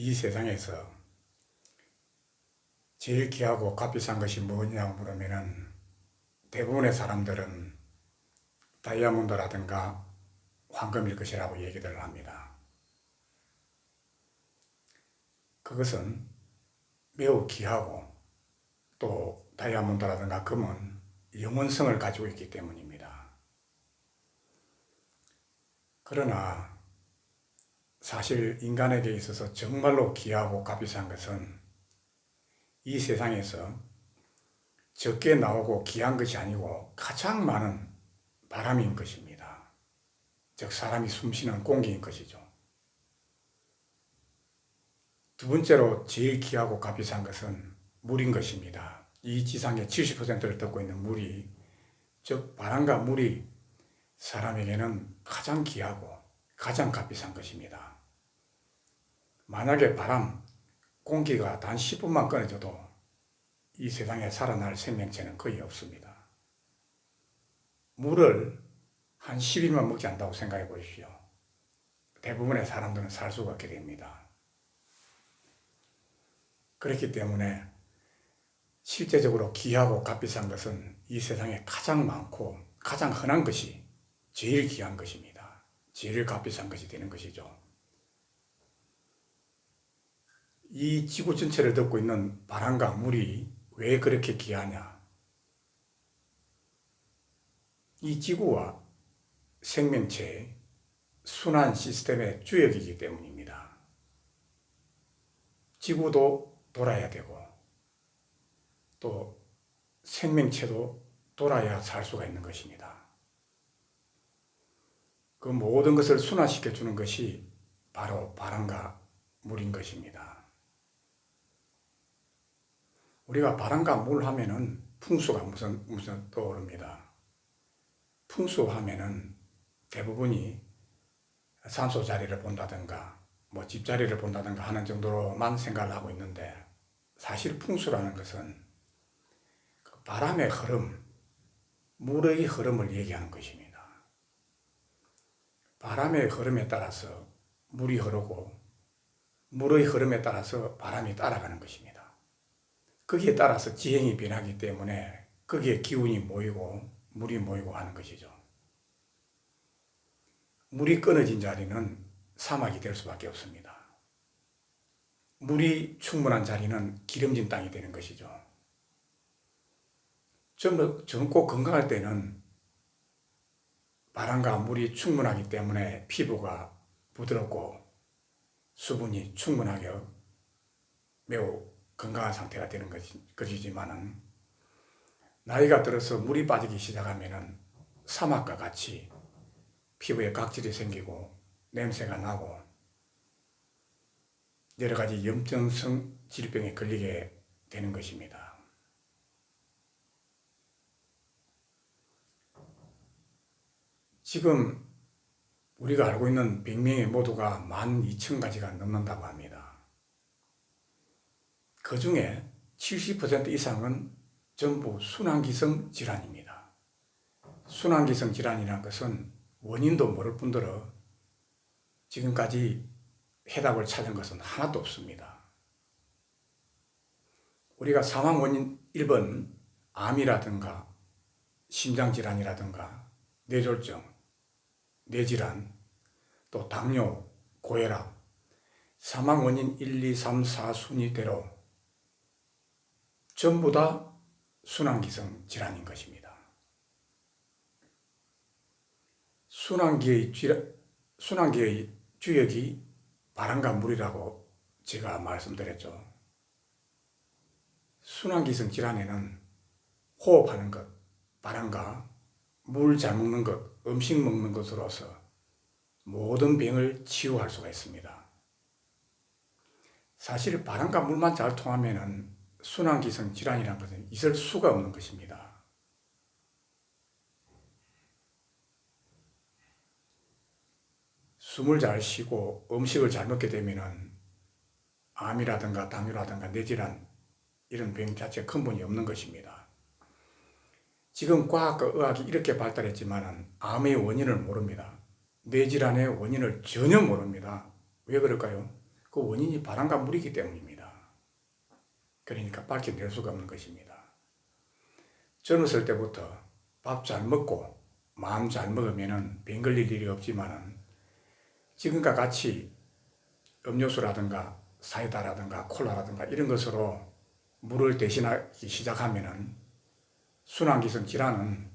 이 세상에서 제일 귀하고 값비싼 것이 뭐냐고 물으면은 대부분의 사람들은 다이아몬드라든가 황금일 것이라고 얘기를 합니다. 그것은 매우 귀하고 또 다이아몬드라든가 금은 영원성을 가지고 있기 때문입니다. 그러나 사실 인간에게 있어서 정말로 귀하고 값비싼 것은 이 세상에서 적게 나오고 귀한 것이 아니고 가장 많은 바람인 것입니다. 즉 사람이 숨쉬는 공기인 것이죠. 두 번째로 제일 귀하고 값비싼 것은 물인 것입니다. 이 지상의 70%를 덮고 있는 물이 즉 바람과 물이 사람에게는 가장 귀하고 가장 값비싼 것입니다. 만약에 바람, 공기가 단 10분만 끊어져도 이 세상에 살아날 생명체는 거의 없습니다. 물을 한 10일만 먹지 않다고 생각해 보십시오. 대부분의 사람들은 살 수가 없게 됩니다. 그렇기 때문에 실제적으로 귀하고 값비싼 것은 이 세상에 가장 많고 가장 흔한 것이 제일 귀한 것입니다. 제일 값비싼 것이 되는 것이죠. 이 지구 전체를 덮고 있는 바람과 물이 왜 그렇게 귀하냐? 이 지구와 생명체의 순환 시스템의 주역이기 때문입니다. 지구도 돌아야 되고 또 생명체도 돌아야 살 수가 있는 것입니다. 그 모든 것을 순환시켜 주는 것이 바로 바람과 물인 것입니다. 우리가 바람과 물 하면은 풍수가 무슨 무슨 떠오릅니다. 풍수 하면은 대부분이 산소 자리를 본다든가 뭐 집자리를 본다든가 하는 정도로만 생각을 하고 있는데 사실 풍수라는 것은 그 바람의 흐름, 물의 흐름을 얘기하는 것입니다. 바람의 흐름에 따라서 물이 흐르고 물의 흐름에 따라서 바람이 따라가는 것입니다. 거기에 따라서 지형이 변하기 때문에 거기에 기운이 모이고 물이 모이고 하는 것이죠. 물이 끊어진 자리는 사막이 될 수밖에 없습니다. 물이 충분한 자리는 기름진 땅이 되는 것이죠. 젊고 건강할 때는 바람과 물이 충분하기 때문에 피부가 부드럽고 수분이 충분하게 매우 건강한 상태가 되는 것이, 것이지만은 나이가 들어서 물이 빠지기 시작하면은 사막과 같이 피부에 각질이 생기고 냄새가 나고 여러 가지 염증성 질병에 걸리게 되는 것입니다. 지금 우리가 알고 있는 병명의 모두가 12,000가지가 넘는다고 합니다. 그 중에 70% 이상은 전부 순환기성 질환입니다. 순환기성 질환이라는 것은 원인도 모를 뿐더러 지금까지 해답을 찾은 것은 하나도 없습니다. 우리가 사망 원인 1번 암이라든가 심장질환이라든가 뇌졸중, 뇌질환, 또 당뇨, 고혈압, 사망 원인 1, 2, 3, 4 순위대로 전부 다 순환기성 질환인 것입니다. 순환기의 순환기의 주역이 바람과 물이라고 제가 말씀드렸죠. 순환기성 질환에는 호흡하는 것, 바람과 물 잘 먹는 것, 음식 먹는 것으로서 모든 병을 치유할 수가 있습니다. 사실 바람과 물만 잘 통하면은 순환기성 질환이라는 것은 있을 수가 없는 것입니다. 숨을 잘 쉬고 음식을 잘 먹게 되면 암이라든가 당뇨라든가 뇌질환 이런 병 자체 근본이 없는 것입니다. 지금 과학과 의학이 이렇게 발달했지만 암의 원인을 모릅니다. 뇌질환의 원인을 전혀 모릅니다. 왜 그럴까요? 그그 원인이 바람과 물이기 때문입니다. 그러니까 밝혀낼 수가 없는 것입니다. 젊었을 때부터 밥 잘 먹고 마음 잘 먹으면은 병 걸릴 일이 없지만은 지금과 같이 음료수라든가 사이다라든가 콜라라든가 이런 것으로 물을 대신하기 시작하면은 순환기성 질환은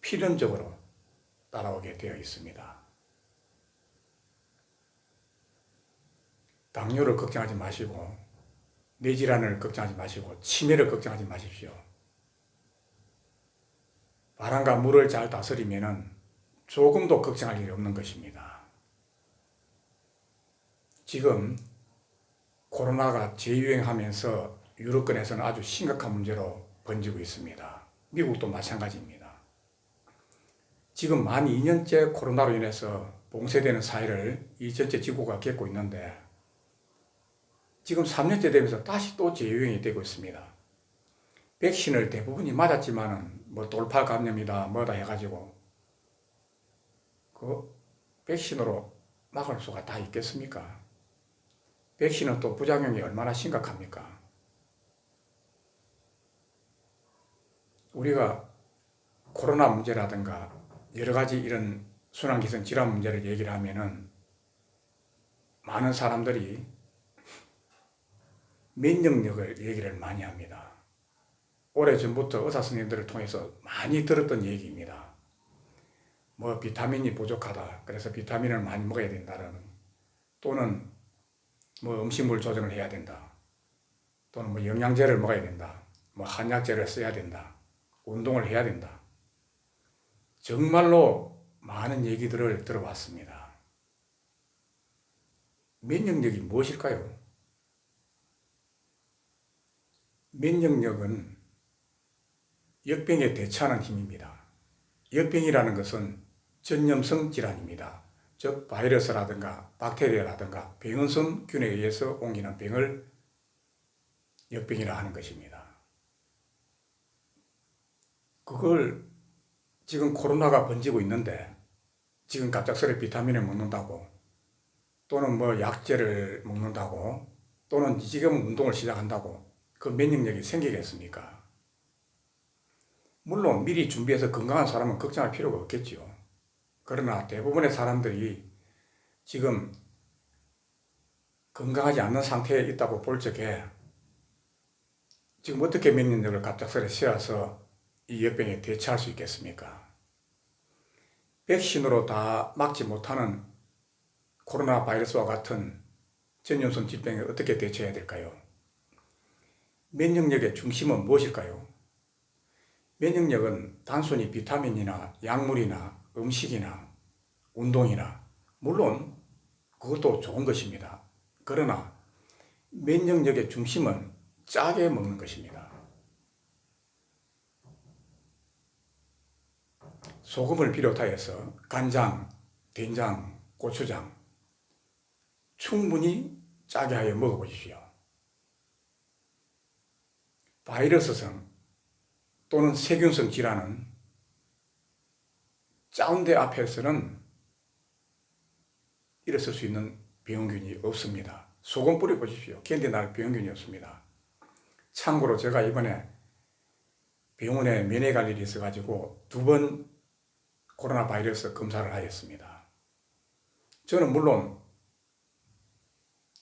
필연적으로 따라오게 되어 있습니다. 당뇨를 걱정하지 마시고 뇌질환을 걱정하지 마시고 치매를 걱정하지 마십시오. 바람과 물을 잘 다스리면은 조금도 걱정할 일이 없는 것입니다. 지금 코로나가 재유행하면서 유럽권에서는 아주 심각한 문제로 번지고 있습니다. 미국도 마찬가지입니다. 지금 만 2년째 코로나로 인해서 봉쇄되는 사회를 이 전체 지구가 겪고 있는데 지금 3년째 되면서 다시 또 재유행이 되고 있습니다. 백신을 대부분이 맞았지만은 뭐 돌팔 감염이다 뭐다 해가지고 그 백신으로 막을 수가 다 있겠습니까? 백신은 또 부작용이 얼마나 심각합니까? 우리가 코로나 문제라든가 여러 가지 이런 순환기성 질환 문제를 얘기를 하면은 많은 사람들이 면역력을 얘기를 많이 합니다. 오래전부터 의사 선생님들을 통해서 많이 들었던 얘기입니다. 뭐 비타민이 부족하다. 그래서 비타민을 많이 먹어야 된다는 또는 뭐 음식물 조정을 해야 된다. 또는 뭐 영양제를 먹어야 된다. 뭐 한약제를 써야 된다. 운동을 해야 된다. 정말로 많은 얘기들을 들어봤습니다. 면역력이 무엇일까요? 면역력은 역병에 대처하는 힘입니다. 역병이라는 것은 전염성 질환입니다. 즉 바이러스라든가 박테리아라든가 병원성 균에 의해서 옮기는 병을 역병이라 하는 것입니다. 그걸 지금 코로나가 번지고 있는데 지금 갑작스레 비타민을 먹는다고 또는 뭐 약제를 먹는다고 또는 지금 운동을 시작한다고 그 면역력이 생기겠습니까? 물론 미리 준비해서 건강한 사람은 걱정할 필요가 없겠지요. 그러나 대부분의 사람들이 지금 건강하지 않는 상태에 있다고 볼 적에 지금 어떻게 면역력을 갑작스레 세워서 이 역병에 대처할 수 있겠습니까? 백신으로 다 막지 못하는 코로나 바이러스와 같은 전염성 질병에 어떻게 대처해야 될까요? 면역력의 중심은 무엇일까요? 면역력은 단순히 비타민이나 약물이나 음식이나 운동이나 물론 그것도 좋은 것입니다. 그러나 면역력의 중심은 짜게 먹는 것입니다. 소금을 비롯하여서 간장, 된장, 고추장 충분히 짜게 하여 먹어보십시오. 바이러스성 또는 세균성 질환은 짜운데 앞에서는 일어설 수 있는 병균이 없습니다. 소금 뿌려 보십시오. 견디날 병균이 없습니다. 참고로 제가 이번에 병원에 면회 갈 일이 있어가지고 두 번 코로나 바이러스 검사를 하였습니다. 저는 물론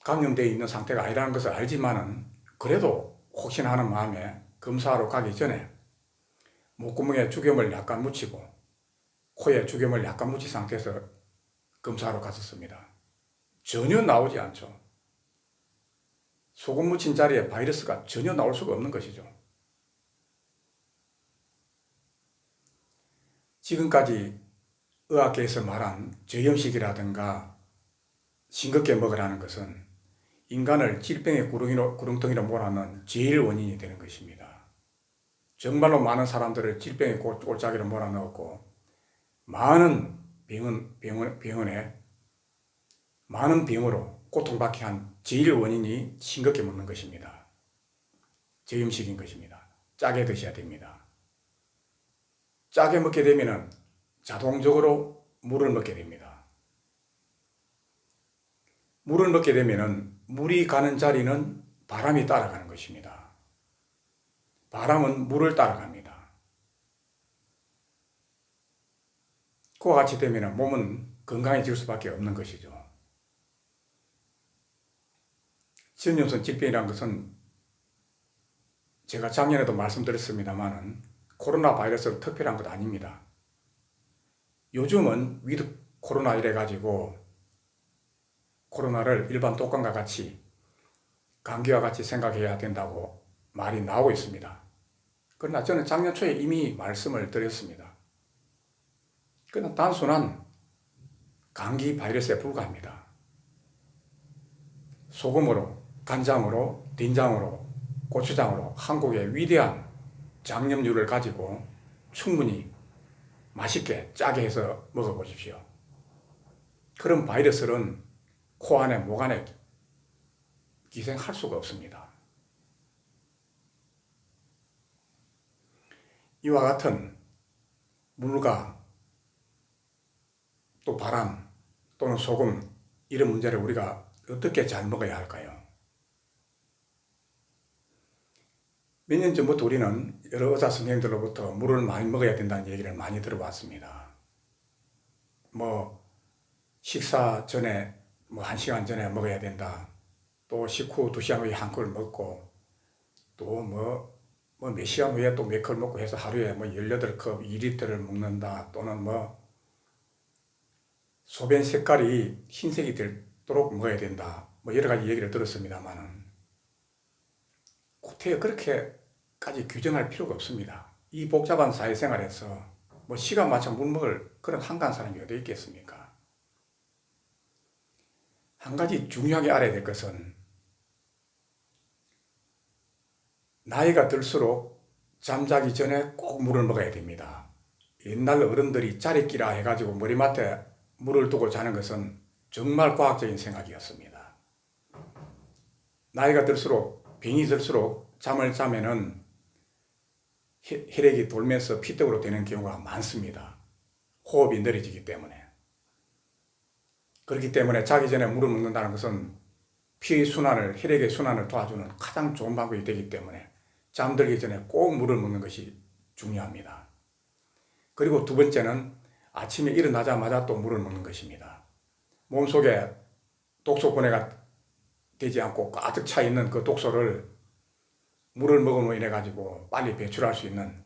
감염되어 있는 상태가 아니라는 것을 알지만은 그래도 혹시나 하는 마음에 검사하러 가기 전에 목구멍에 죽염을 약간 묻히고 코에 죽염을 약간 묻힌 상태에서 검사하러 갔었습니다. 전혀 나오지 않죠. 소금 묻힌 자리에 바이러스가 전혀 나올 수가 없는 것이죠. 지금까지 의학계에서 말한 저염식이라든가 싱겁게 먹으라는 것은 인간을 질병의 구렁텅이로 몰아넣은 제일 원인이 되는 것입니다. 정말로 많은 사람들을 질병의 골짜기로 몰아넣었고 많은 병원, 병원, 병원에 많은 병으로 고통받게 한 제일 원인이 싱겁게 먹는 것입니다. 저염식인 것입니다. 짜게 드셔야 됩니다. 짜게 먹게 되면 자동적으로 물을 먹게 됩니다. 물을 먹게 되면 물이 가는 자리는 바람이 따라가는 것입니다. 바람은 물을 따라갑니다. 그와 같이 되면 몸은 건강해질 수밖에 없는 것이죠. 전염성疾病이라는 것은 제가 작년에도 말씀드렸습니다만은 코로나 바이러스로 특별한 것 아닙니다. 요즘은 위드 코로나 이래 가지고 코로나를 일반 독감과 같이 감기와 같이 생각해야 된다고 말이 나오고 있습니다. 그러나 저는 작년 초에 이미 말씀을 드렸습니다. 그냥 단순한 감기 바이러스에 불과합니다. 소금으로, 간장으로, 된장으로, 고추장으로 한국의 위대한 장염류를 가지고 충분히 맛있게 짜게 해서 먹어보십시오. 그런 바이러스는 코 안에, 목 안에 기생할 수가 없습니다. 이와 같은 물과 또 바람 또는 소금 이런 문제를 우리가 어떻게 잘 먹어야 할까요? 몇 년 전부터 우리는 여러 의사 선생님들로부터 물을 많이 먹어야 된다는 얘기를 많이 들어봤습니다. 뭐 식사 전에 뭐 한 시간 전에 먹어야 된다. 또 식후 두 시간 후에 한 컵을 먹고 또 뭐 뭐 몇 시간 후에 또 몇 컵을 먹고 해서 하루에 뭐 18컵 2리터를 먹는다. 또는 뭐 소변 색깔이 흰색이 되도록 먹어야 된다. 뭐 여러 가지 얘기를 들었습니다만은 구태여 그렇게까지 규정할 필요가 없습니다. 이 복잡한 사회생활에서 뭐 시간 맞춰 물 먹을 그런 한가한 사람이 어디 있겠습니까? 한 가지 중요하게 알아야 될 것은 나이가 들수록 잠자기 전에 꼭 물을 먹어야 됩니다. 옛날 어른들이 짜리끼라 해가지고 머리맡에 물을 두고 자는 것은 정말 과학적인 생각이었습니다. 나이가 들수록 병이 들수록 잠을 자면은 혈액이 돌면서 피떡으로 되는 경우가 많습니다. 호흡이 느려지기 때문에. 그렇기 때문에 자기 전에 물을 먹는다는 것은 피 순환을, 혈액의 순환을 도와주는 가장 좋은 방법이 되기 때문에 잠들기 전에 꼭 물을 먹는 것이 중요합니다. 그리고 두 번째는 아침에 일어나자마자 또 물을 먹는 것입니다. 몸속에 독소 분해가 되지 않고 가득 차 있는 그 독소를 물을 먹음으로 인해 가지고 빨리 배출할 수 있는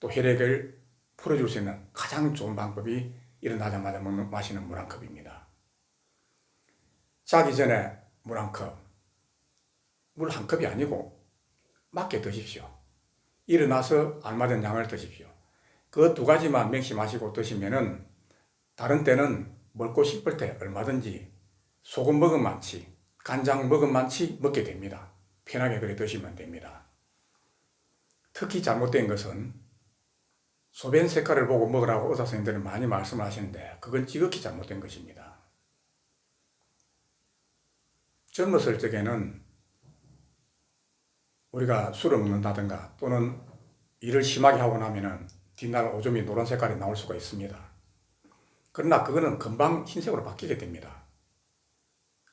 또 혈액을 풀어줄 수 있는 가장 좋은 방법이 일어나자마자 먹는, 마시는 물 한 컵입니다. 자기 전에 물 한 컵. 물 한 컵이 아니고 맞게 드십시오. 일어나서 알맞은 양을 드십시오. 그 두 가지만 명심하시고 드시면은 다른 때는 먹고 싶을 때 얼마든지 소금 먹은 많지 간장 먹은 많지 먹게 됩니다. 편하게 그래 드시면 됩니다. 특히 잘못된 것은 소변 색깔을 보고 먹으라고 의사 선생님들은 많이 말씀하시는데 그건 지극히 잘못된 것입니다. 젊었을 적에는 우리가 술을 먹는다든가 또는 일을 심하게 하고 나면은 뒷날 오줌이 노란 색깔이 나올 수가 있습니다. 그러나 그거는 금방 흰색으로 바뀌게 됩니다.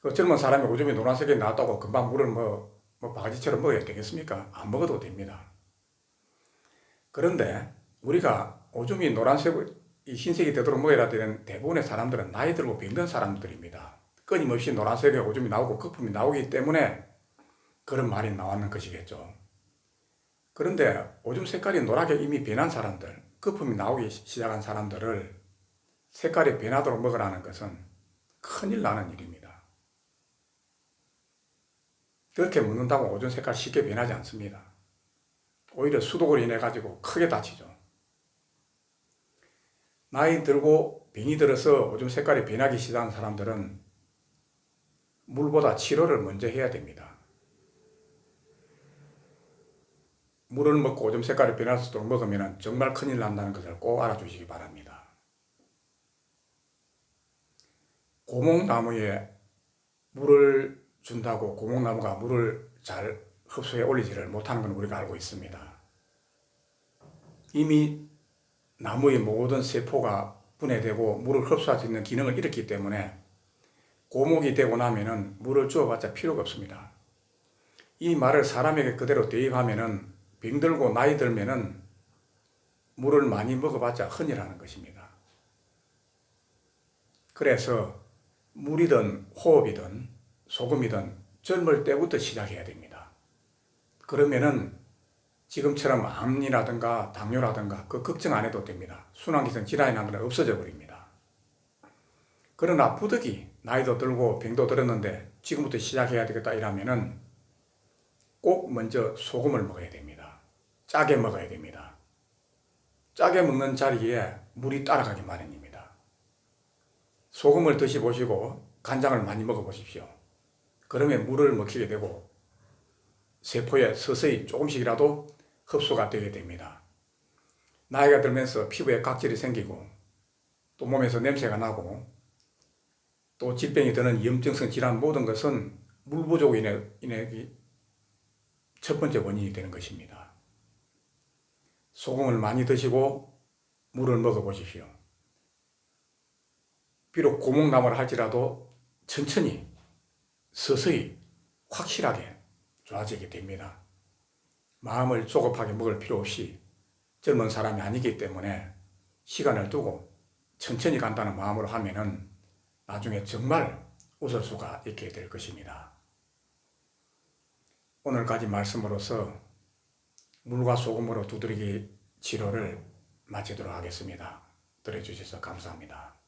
그 젊은 사람이 오줌이 노란색이 나왔다고 금방 물을 뭐, 뭐 바가지처럼 먹어야 되겠습니까? 안 먹어도 됩니다. 그런데 우리가 오줌이 노란색, 이 흰색이 되도록 먹어야 되는 대부분의 사람들은 나이 들고 병든 사람들입니다. 끊임없이 노란색의 오줌이 나오고 거품이 나오기 때문에 그런 말이 나왔는 것이겠죠. 그런데 오줌 색깔이 노랗게 이미 변한 사람들, 거품이 나오기 시작한 사람들을 색깔이 변하도록 먹으라는 것은 큰일 나는 일입니다. 그렇게 먹는다고 오줌 색깔 쉽게 변하지 않습니다. 오히려 수독으로 인해 가지고 크게 다치죠. 나이 들고 병이 들어서 오줌 색깔이 변하기 시작한 사람들은 물보다 치료를 먼저 해야 됩니다. 물을 먹고 오줌 색깔이 수도 먹으면 정말 큰일 난다는 것을 꼭 알아주시기 바랍니다. 고목나무에 물을 준다고 고목나무가 물을 잘 흡수해 올리지를 못하는 건 우리가 알고 있습니다. 이미 나무의 모든 세포가 분해되고 물을 흡수할 수 있는 기능을 잃었기 때문에 고목이 되고 나면은 물을 주어봤자 필요가 없습니다. 이 말을 사람에게 그대로 대입하면은 병들고 나이 들면은 물을 많이 먹어봤자 흔히라는 것입니다. 그래서 물이든 호흡이든 소금이든 젊을 때부터 시작해야 됩니다. 그러면은 지금처럼 암이라든가 당뇨라든가 그 걱정 안 해도 됩니다. 순환기성 질환이나 그런 없어져 버립니다. 그러나 부득이 나이도 들고 병도 들었는데 지금부터 시작해야 되겠다 이러면은 꼭 먼저 소금을 먹어야 됩니다. 짜게 먹어야 됩니다. 짜게 먹는 자리에 물이 따라가기 마련입니다. 소금을 드셔보시고 간장을 많이 먹어보십시오. 그러면 물을 먹히게 되고 세포에 서서히 조금씩이라도 흡수가 되게 됩니다. 나이가 들면서 피부에 각질이 생기고 또 몸에서 냄새가 나고 또 질병이 드는 염증성 질환 모든 것은 물 부족으로 인해, 인해 첫 번째 원인이 되는 것입니다. 소금을 많이 드시고 물을 먹어보십시오. 비록 고목나무를 할지라도 천천히 서서히 확실하게 좋아지게 됩니다. 마음을 조급하게 먹을 필요 없이 젊은 사람이 아니기 때문에 시간을 두고 천천히 간다는 마음으로 하면은 나중에 정말 웃을 수가 있게 될 것입니다. 오늘까지 말씀으로서 물과 소금으로 두드리기 치료를 마치도록 하겠습니다. 들어주셔서 감사합니다.